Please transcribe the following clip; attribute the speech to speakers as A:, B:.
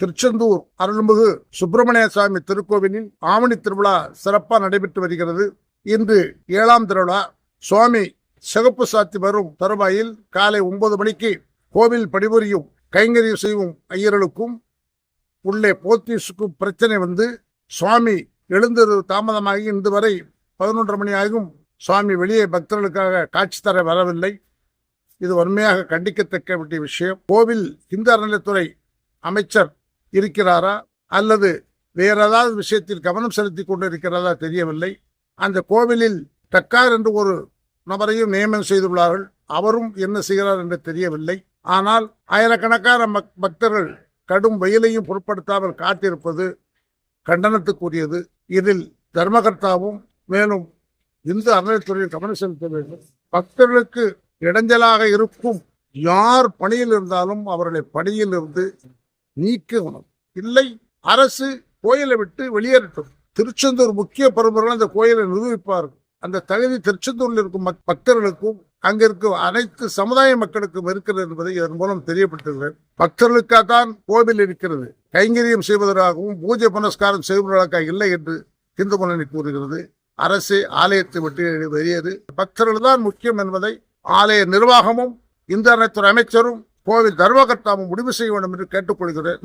A: திருச்செந்தூர் அருள்மிகு சுப்பிரமணிய சுவாமி திருக்கோவிலில் ஆவணி திருவிழா சிறப்பாக நடைபெற்று வருகிறது. இன்று ஏழாம் திருவிழா. சுவாமி சிகப்பு சாத்தி வரும் தருவாயில் காலை ஒன்பது மணிக்கு கோவில் பணிபுரியும் கைங்கரியம் செய்யும் ஐயர்களுக்கும் உள்ளே போத்தீஸுக்கும் பிரச்சனை வந்து சுவாமி எழுந்தது தாமதமாகி இன்று வரை பதினொன்று மணி ஆகும். சுவாமி வெளியே பக்தர்களுக்காக காட்சி தர வரவில்லை. இது வன்மையாக கண்டிக்கத்தக்க வேண்டிய விஷயம். கோவில் இந்து அறநிலைத்துறை அமைச்சர் இருக்கிறாரா? அல்லது வேற ஏதாவது விஷயத்தில் கவனம் செலுத்தி கொண்டு இருக்கிறதா தெரியவில்லை. அந்த கோவிலில் டக்கார் என்று ஒரு நபரையும் நியமனம் செய்துள்ளார்கள். அவரும் என்ன செய்கிறார் என்று தெரியவில்லை. ஆனால் ஆயிரக்கணக்கான மக்- பக்தர்கள் கடும் வெயிலையும் பொருட்படுத்தாமல் காத்திருப்பது கண்டனத்துக்குரியது. இதில் தர்மகர்த்தாவும் மேலும் இந்து அறநிலைத்துறையில் கவனம் செலுத்த வேண்டும். பக்தர்களுக்கு இடைஞ்சலாக இருக்கும் யார் பணியில் இருந்தாலும் அவர்களை பணியில் இருந்து நீக்கணும். இல்லை அரசு கோயிலை விட்டு வெளியேறட்டும். திருச்செந்தூர் முக்கிய பரம்பரைகள் அந்த கோயிலை நிரூபிப்பார்கள் அந்த தகுதி திருச்செந்தூரில் இருக்கும் பக்தர்களுக்கும் அங்க இருக்கும் அனைத்து சமுதாய மக்களுக்கும் இருக்கிறது என்பதை இதன் மூலம் தெரியப்பட்டுகின்றன பக்தர்களுக்காக தான் கோவில் இருக்கிறது. கைங்கரியம் செய்வதற்காகவும் பூஜை புனஸ்காரம் செய்வதற்காக இல்லை என்று இந்து முன்னணி கூறுகிறது. அரசு ஆலயத்தை விட்டு வெளியேறு. பக்தர்கள் தான் முக்கியம் என்பதை ஆலய நிர்வாகமும் இந்து அனைத்துறை அமைச்சரும் கோவில் தர்மகர்த்தாவும் முடிவு செய்ய வேண்டும் என்று கேட்டுக்கொள்கிறேன்.